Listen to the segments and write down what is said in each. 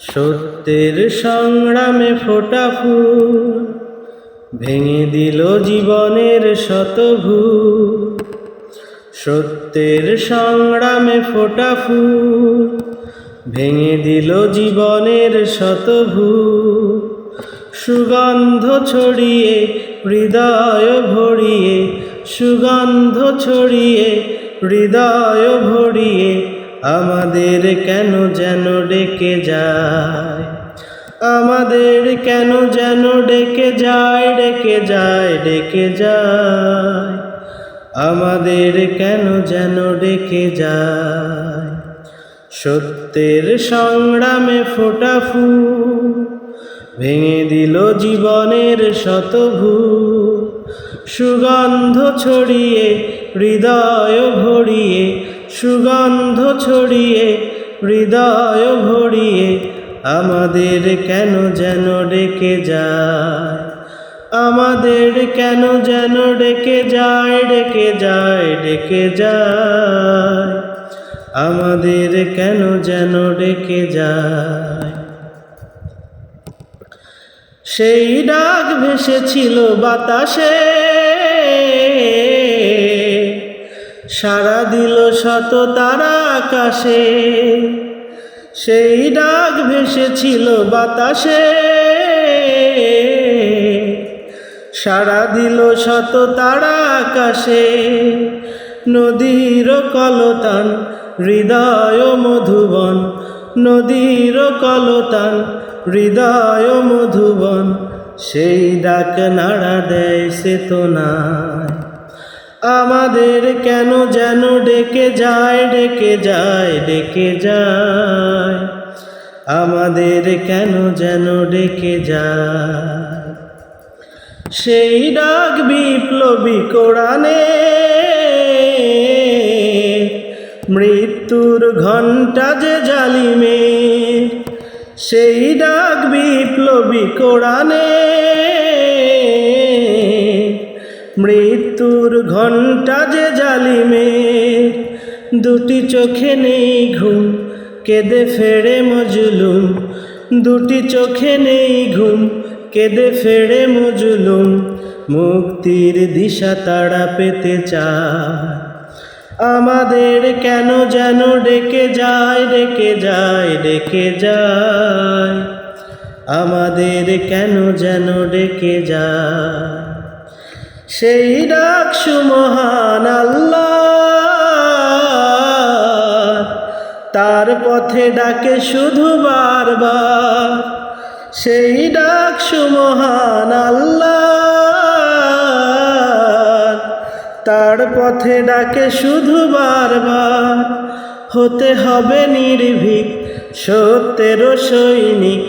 সত্যের সংগ্রামে ফোটা ভেঙে দিল জীবনের শতভূ সত্যের সংগ্রামে ফোটা ভেঙে দিল জীবনের শতভূ সুগন্ধ ছড়িয়ে, হৃদয় ভরিয়ে, সুগন্ধ ছড়িয়ে, হৃদয় ভরিয়ে আমাদের কেন যেন ডেকে যায়? আমাদের কেন যেন ডেকে যায় ডেকে যায় ডেকে যায়? আমাদের কেন যেন ডেকে যায়? সত্যের সংগ্রামে ফোটা ফুল ভেঙে দিল জীবনের শতভূ সুগন্ধ ছড়িয়ে, হৃদয় ভরিয়ে সুগন্ধ ছড়িয়ে, হৃদয় ভরিয়ে, আমাদের কেন যেন ডেকে যায়? আমাদের কেন যেন ডেকে যায় ডেকে যায় ডেকে যায়? আমাদের কেন যেন ডেকে যায়? সেই ডাক ভেসেছিল বাতাসে সারা দিল শত তারা আকাশে। সেই ডাক ভেসেছিল বাতাসে। সারা দিল শত তারা আকাশে। নদীর কলতান, হৃদয় মধুবন। নদীর কলতান, হৃদয় মধুবন। সেই ডাক নাড়া দেয় সে তো নাই। আমাদের কেন যেন ডেকে যায় ডেকে যায় ডেকে যায়? আমাদের কেন যেন ডেকে যায়? সেই ডাক বিপ্লবী কোরআনে মৃত্যুর ঘণ্টা যে জালিমে, সেই ডাক বিপ্লবী কোরআনে মৃত্যুর ঘণ্টা যে জালিমে দুটি চোখে নেই ঘুম, কেঁদে ফেড়ে মজলুম। দুটি চোখে নেই ঘুম, কেঁদে ফেড়ে মজলুম। মুক্তির দিশা তারা পেতে চায়। আমাদের কেন যেন ডেকে যায় ডেকে যায় ডেকে যায়। আমাদের কেন যেন ডেকে যায়। সেই ডাক আল্লাহ। তার পথে ডাকে শুধু বারবার। সেই ডাক আল্লাহ। তার পথে ডাকে শুধু বারবার। হতে হবে নির্ভীক সত্যের সৈনিক।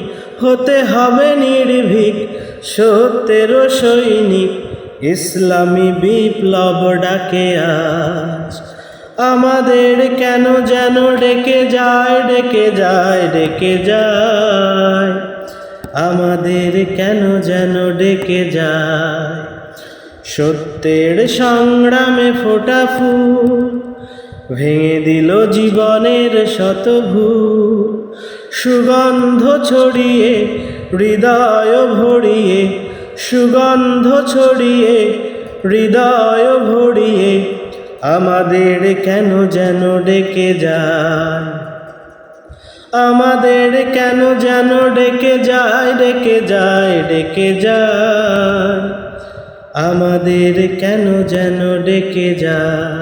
হতে হবে নির্ভীক সত্যের সৈনিক। ইসলামী বিপ্লব ডাকে আজ। আমাদের কেন যেন ডেকে যায় ডেকে যায় ডেকে যায়। আমাদের কেন যেন ডেকে যায়। সত্যের সংগ্রামে ফোটা ফুল, ভেঙে দিল জীবনের শতভূ সুগন্ধ ছড়িয়ে, হৃদয় ভরিয়ে সুগন্ধ ছড়িয়ে, হৃদয় ভরিয়ে, আমাদের কেন যেন ডেকে যায়? আমাদের কেন যেন ডেকে যায় ডেকে যায় ডেকে যায়? আমাদের কেন যেন ডেকে যায়?